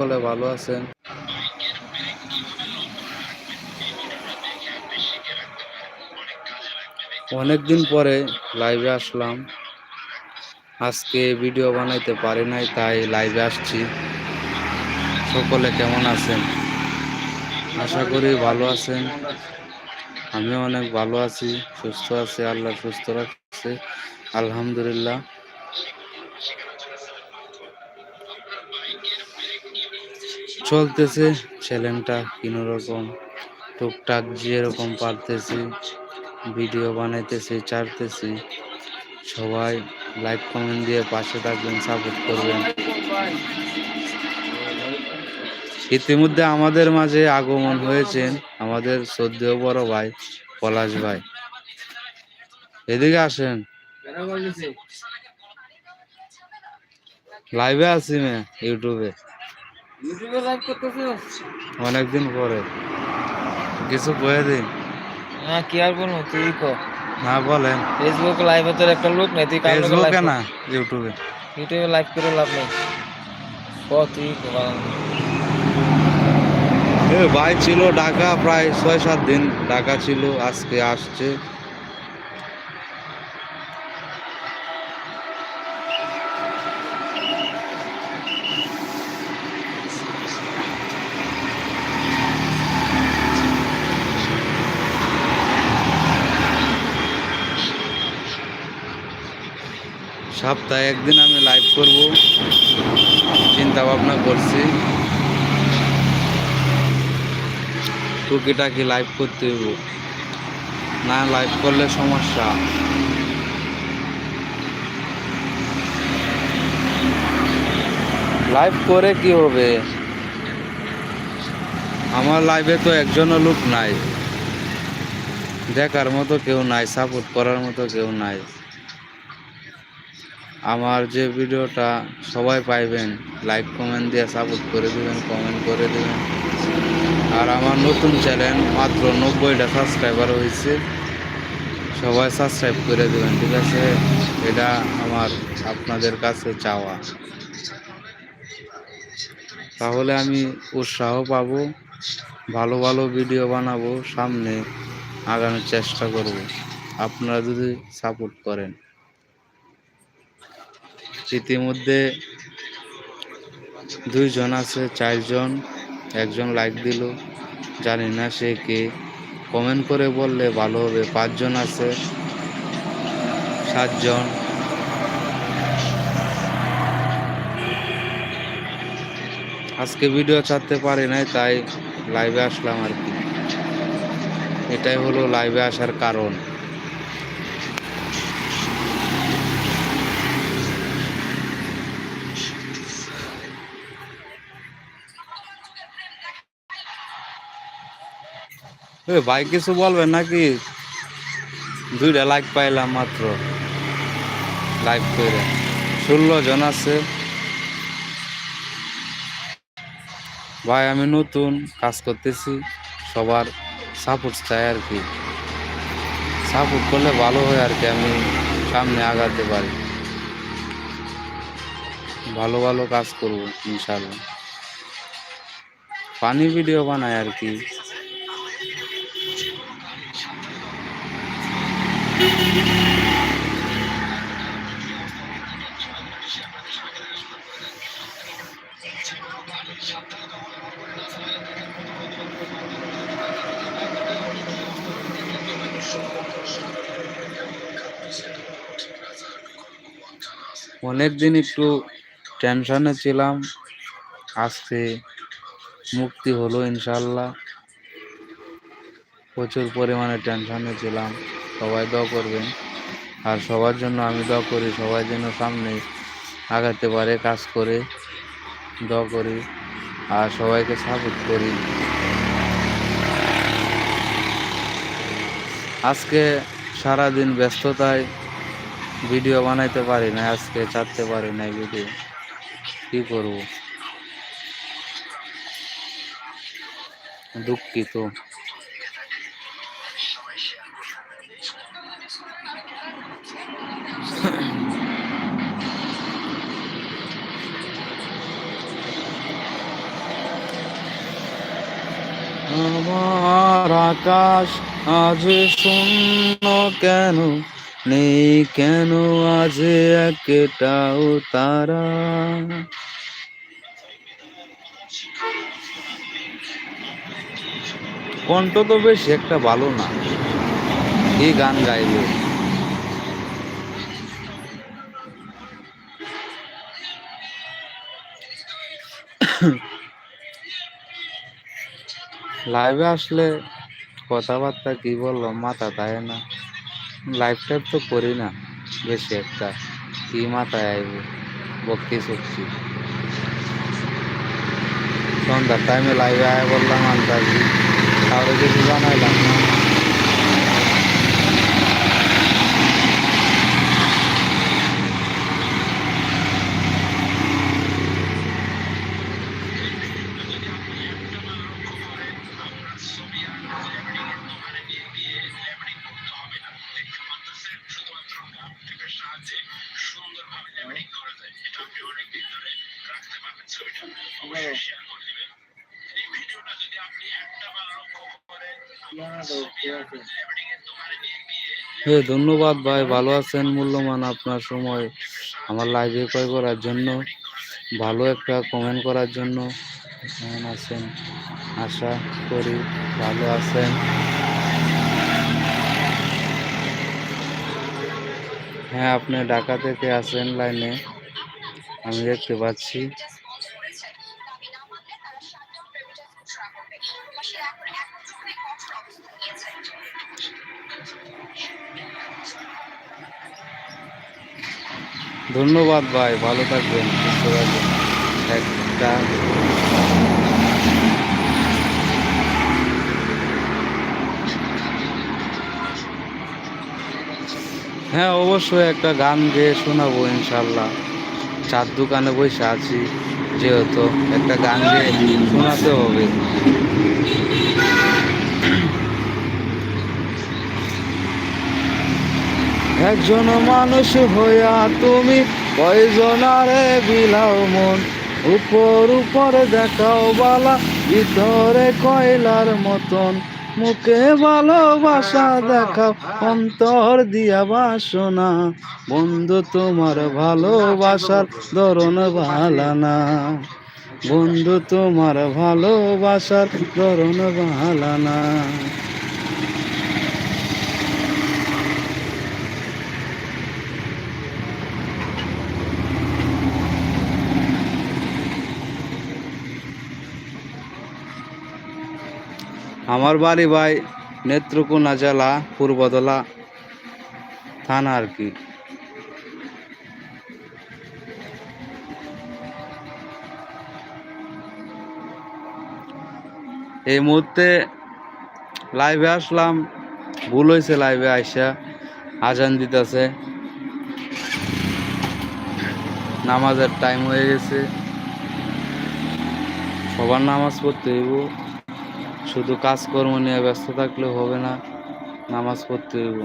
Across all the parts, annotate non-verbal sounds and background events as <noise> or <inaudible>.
সকলে ভালো আছেন। অনেকদিন পরে লাইভে আসলাম। আজকে ভিডিও বানাইতে পারি নাই, তাই লাইভে আসছি। সকলে কেমন আছেন? আশা করি ভালো আছেন। আমি অনেক ভালো আছি, সুস্থ আছি, আল্লাহ সুস্থ রাখছে। আলহামদুলিল্লাহ। চলতেছে চ্যানেলটা রকম টুকটাক যেরকম পারতেছি ভিডিও বানাইতেছি ছাড়তেছি সবাই লাইক কমেন্ট দিয়ে পাশে থাকবেন সাপোর্ট করবেন। ইতিমধ্যে আমাদের মাঝে আগমন হয়েছেন আমাদের শ্রদ্ধেয় বড় ভাই পলাশ ভাই। এদিকে আসেন। লাইভে আছি মে ইউটিউবে ইউটিউবে লাইভ অনেকদিন পরে। কিছু কয়ে দিন না কি আর বলব তুই কো। না বলেন। ফেসবুক লাইভে তোর একটা লোক নেই তুই ফেসবুকে না ইউটিউবে ইউটিউবে লাইভ করে লাভ নেই। ক তুই কো ভাই ছিল ঢাকা প্রায় ছয় সাত দিন। ঢাকা ছিল আজকে আসছে। সপ্তাহে একদিন আমি লাইভ করব। চিন্তা ভাবনা করছি। টুকিটাকি লাইভ করতে হইব। না লাইভ করলে সমস্যা। লাইভ করে কি হবে? আমার লাইভে তো একজনও লোক নাই। দেখার মতো কেউ নাই সাপোর্ট করার মতো কেউ নাই। আমার যে ভিডিওটা সবাই পাইবেন লাইক কমেন্ট দিয়ে সাপোর্ট করে দেবেন কমেন্ট করে দেবেন। আর আমার নতুন চ্যানেল মাত্র নব্বইটা সাবস্ক্রাইবার হয়েছে, সবাই সাবস্ক্রাইব করে দেবেন, ঠিক আছে? এটা আমার আপনাদের কাছে চাওয়া। তাহলে আমি উৎসাহ পাবো, ভালো ভালো ভিডিও বানাবো, সামনে আগানোর চেষ্টা করব। আপনারা যদি সাপোর্ট করেন। ইতিমধ্যে দুইজন আছে, চারজন, একজন লাইক দিল। জানি না সে কে। কমেন্ট করে বললে ভালো হবে। পাঁচজন আছে, সাতজন। আজকে ভিডিও ছাড়তে পারি নাই, তাই লাইভে আসলাম আর কি। এটাই হলো লাইভে আসার কারণ। ভাই, কিছু বলবেন নাকি? দুইটা লাইক পাইলাম মাত্র। লাইক করে। ষোলো জন আছে। ভাই, আমি নতুন কাজ করতেছি। সবার সাপোর্ট চাই আর কি। সাপোর্ট করলে ভালো হয় আর কি, আমি সামনে আগাতে পারি। ভালো ভালো কাজ করব ইনশাল্লাহ পানি ভিডিও বানাই আর কি। অনেকদিন একটু টেনশনে ছিলাম। আজকে মুক্তি হলো ইনশাল্লাহ প্রচুর পরিমাণে টেনশনে ছিলাম। সবাই দোয়া করবেন। আর সবার জন্য আমি দোয়া করি, সবাই যেন সামনে আগাতে পারে, কাজ করে, দোয়া করি। আর সবাইকে সাপোর্ট করি। আজকে সারাদিন ব্যস্ততায় ভিডিও বানাইতে পারি না আজকে ছাড়তে পারি না ভিডিও কি করব? দুঃখিত। আমার আকাশ আজ শূন্য কেন? নেই কেন আজ একটাও তারা? কণ্ঠ তো বেশি একটা ভালো না। এই গান গাইবে <coughs> লাইভে আসলে কথাবার্তা কি বলব, মাথা তাই না। লাইভ টাইপ তো করি না, বেশি একটা। কি মাথায় আইব, বকতি সত্যি সন্ধ্যার টাইমে লাইভে আয় বললাম, আন্দাজি। কাউরে কিছু জানাইলাম না। হে, ধন্যবাদ ভাই, ভালো আছেন মূল্যবান আপনার সময় আমার লাইভে কয় করার জন্য, ভালো একটা কমেন্ট করার জন্য। কেমন আছেন? আশা করি ভালো আছেন। হ্যাঁ আপনি ঢাকা থেকে আছেন লাইনে আমি দেখতে পাচ্ছি। ধন্যবাদ ভাই, ভালো থাকবেন, সুস্থ থাকবেন। একটা হ্যাঁ অবশ্যই একটা গান গেয়ে শোনাবো ইনশাল্লাহ। চার দোকানে বসে আছি, যেহেতু একটা গান গেয়ে শোনাতে হবে। একজন মানুষ হইয়া তুমি কয়জনারে বিলাও মন? উপর উপর দেখাও বালা, ভিতরে কয়লার মতন। মুখে ভালোবাসা দেখাও, অন্তর দিয়া বাসনা। বন্ধু, তোমার ভালোবাসার ধরন ভালা না। বন্ধু, তোমার ভালোবাসার ধরন ভালা আমার বাড়ি ভাই নেত্রকোনা জেলা পূর্বদলা থানা আর কি। এই মুহূর্তে লাইভে আসলাম, ভুল হয়েছে লাইভে আইসা, আজান দিতেছে। নামাজের টাইম হয়ে গেছে। সবার নামাজ পড়তে হইব। শুধু কাজকর্ম নিয়ে ব্যস্ত থাকলে হবে না, নামাজ পড়তে হইব।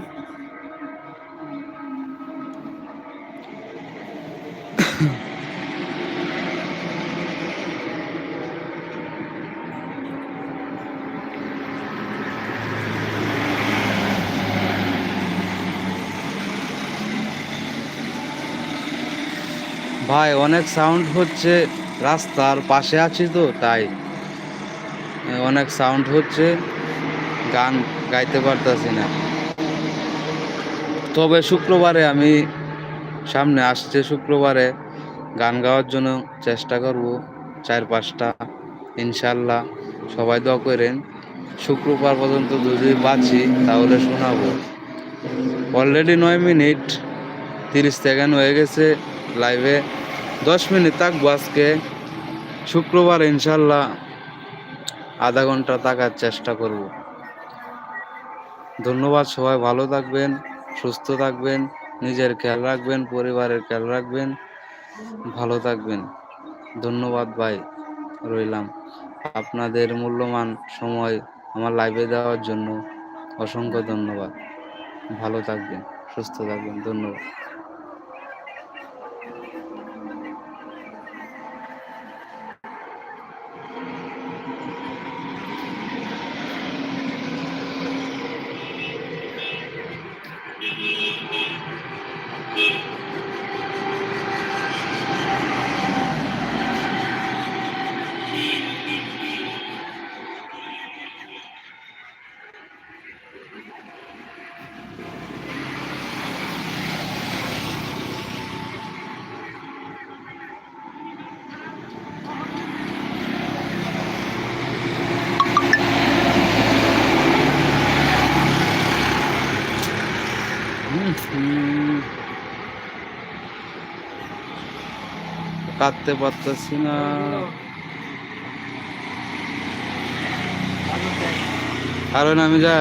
ভাই, অনেক সাউন্ড হচ্ছে রাস্তার পাশে আছি তো, তাই। অনেক সাউন্ড হচ্ছে, গান গাইতে পারতাছি না। তবে শুক্রবারে আমি সামনে আসছে, শুক্রবারে গান গাওয়ার জন্য চেষ্টা করব, চার পাঁচটা, ইনশাল্লাহ সবাই দোয়া করেন। শুক্রবার পর্যন্ত যদি বাঁচি, তাহলে শোনাবো। অলরেডি নয় মিনিট, তিরিশ সেকেন্ড হয়ে গেছে লাইভে দশ মিনিট থাকব আজকে। শুক্রবার ইনশাল্লাহ আধা ঘণ্টা থাকার চেষ্টা করব। ধন্যবাদ সবাই, ভালো থাকবেন, সুস্থ থাকবেন, নিজের খেয়াল রাখবেন, পরিবারের খেয়াল রাখবেন, ভালো থাকবেন। ধন্যবাদ ভাই, রইলাম। আপনাদের মূল্যবান সময় আমার লাইভে দেওয়ার জন্য অসংখ্য ধন্যবাদ। ভালো থাকবেন, সুস্থ থাকবেন, ধন্যবাদ। কাটতে পারতেছি না। কারণ আমি যাই